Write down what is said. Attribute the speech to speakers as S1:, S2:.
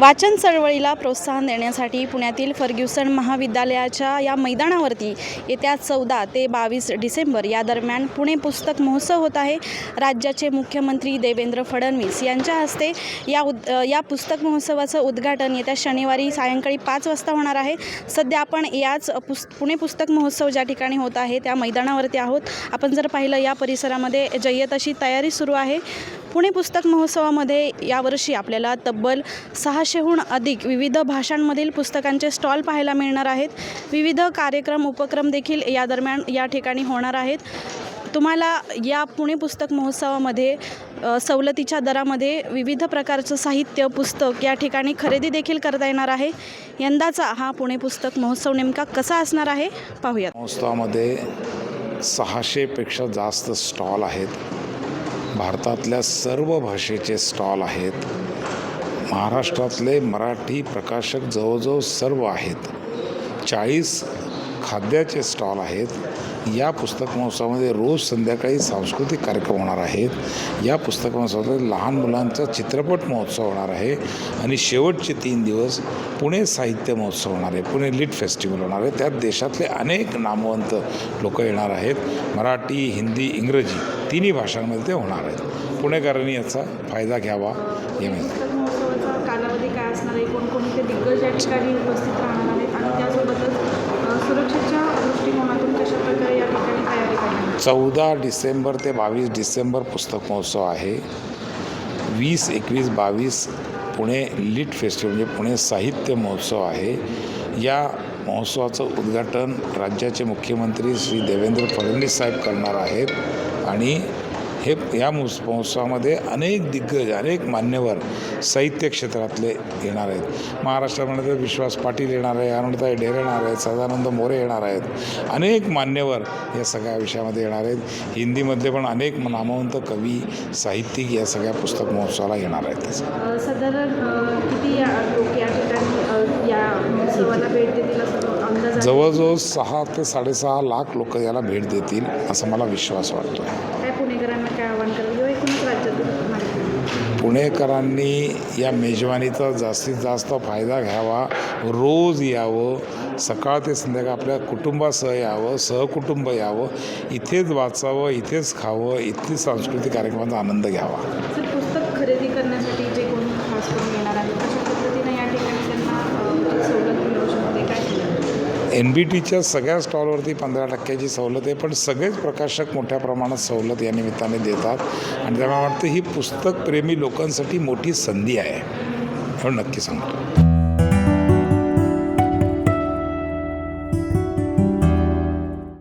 S1: वाचन चळवळीला प्रोत्साहन देण्यासाठी पुण्यातील फर्ग्युसन महाविद्यालयाच्या या मैदानावरती येत्या चौदा ते बावीस डिसेंबर या दरम्यान पुणे पुस्तक महोत्सव होत आहे. राज्याचे मुख्यमंत्री देवेंद्र फडणवीस यांच्या हस्ते या उद या पुस्तक महोत्सवाचं उद्घाटन येत्या शनिवारी सायंकाळी पाच वाजता होणार आहे. सध्या आपण याच पुस पुणे पुस्तक महोत्सव ज्या ठिकाणी होत आहे त्या मैदानावरती आहोत. आपण जर पाहिलं या परिसरामध्ये जय्यत अशी तयारी सुरू आहे. पुणे पुस्तक महोत्सवामध्ये यावर्षी आपल्याला तब्बल सहाशेहून अधिक विविध भाषांमधील पुस्तकांचे स्टॉल पाहायला मिळणार आहेत. विविध कार्यक्रम उपक्रम देखील या दरम्यान या ठिकाणी होणार आहेत. तुम्हाला या पुणे पुस्तक महोत्सवामध्ये सवलतीच्या दरामध्ये विविध प्रकारचं साहित्य पुस्तक या ठिकाणी खरेदी देखील करता येणार आहे. यंदाचा हा पुणे पुस्तक महोत्सव नेमका कसा असणार आहे पाहूयात.
S2: महोत्सवामध्ये सहाशेपेक्षा जास्त स्टॉल आहेत. भारतातल्या सर्व भाषेचे स्टॉल आहेत. महाराष्ट्रातले मराठी प्रकाशक जवळजवळ सर्व आहेत. चाळीस खाद्याचे स्टॉल आहेत. या पुस्तक महोत्सवामध्ये रोज संध्याकाळी सांस्कृतिक कार्यक्रम होणार आहेत. या पुस्तक महोत्सवामध्ये लहान मुलांचा चित्रपट महोत्सव होणार आहे आणि शेवटचे तीन दिवस पुणे साहित्य महोत्सव होणार आहे. पुणे लिट फेस्टिवल होणार आहे. त्यात देशातले अनेक नामवंत लोक येणार आहेत. मराठी हिंदी इंग्रजी तिन्ही भाषांमध्ये ते होणार आहेत. पुणेकरांनी याचा फायदा घ्यावा हे मी
S1: कालावधी काय असणार आहे? कोणकोणते दिग्गज या ठिकाणी उपस्थित राहणार आहे आणि त्यासोबतच अ, सुरक्षेच्या दृष्टिकोनातून कशा प्रकारे या ठिकाणी तयारी करणार आहे?
S2: चौदा डिसेंबर ते बावीस डिसेंबर पुस्तक महोत्सव आहे. वीस एकवीस बावीस पुणे लिट फेस्टिवल म्हणजे पुणे साहित्य महोत्सव आहे. या महोत्सवाचं उद्घाटन राज्याचे मुख्यमंत्री श्री देवेंद्र फडणवीस साहेब करणार आहेत आणि हे या महोत्स- महोत्सवामध्ये अनेक दिग्गज अनेक मान्यवर साहित्य क्षेत्रातले येणार आहेत. महाराष्ट्रामध्ये विश्वास पाटील येणार आहे अरुणताई ढेरे येणार आहेत सदानंद मोरे येणार आहेत. अनेक मान्यवर या सगळ्या विषयामध्ये येणार आहेत. हिंदीमधले पण अनेक नामवंत कवी साहित्यिक या सगळ्या पुस्तक महोत्सवाला येणार आहेत? जवळजवळ सहा ते साडेसहा लाख लोक याला भेट देतील असा मला विश्वास वाटतो आहे
S1: काय पुणेकरांना काय आव्हान कराल किंवा एकूणच राज्यातून नागरिकांना?
S2: पुणेकरांनी या मेजवानीचा जास्तीत जास्त फायदा घ्यावा. रोज यावं. सकाळ ते संध्याकाळ आपल्या कुटुंबासह यावं सहकुटुंब यावं. इथेच वाचावं इथेच खावं इथेच सांस्कृतिक कार्यक्रमाचा आनंद घ्यावा
S1: सर पुस्तक खरेदी करण्यासाठी जे कोणी खास करून येणार आहेत अशा पद्धतीने या ठिकाणी त्यांना अ, सवलत मिळू शकते काय
S2: एन बी टीच्या सगळ्या स्टॉलवरती पंधरा टक्क्याची सवलत आहे पण सगळेच प्रकाशक मोठ्या प्रमाणात सवलत या निमित्ताने देतात. आणि त्यामुळे वाटतं ही पुस्तकप्रेमी लोकांसाठी मोठी संधी आहे. हे नक्की सांगतो.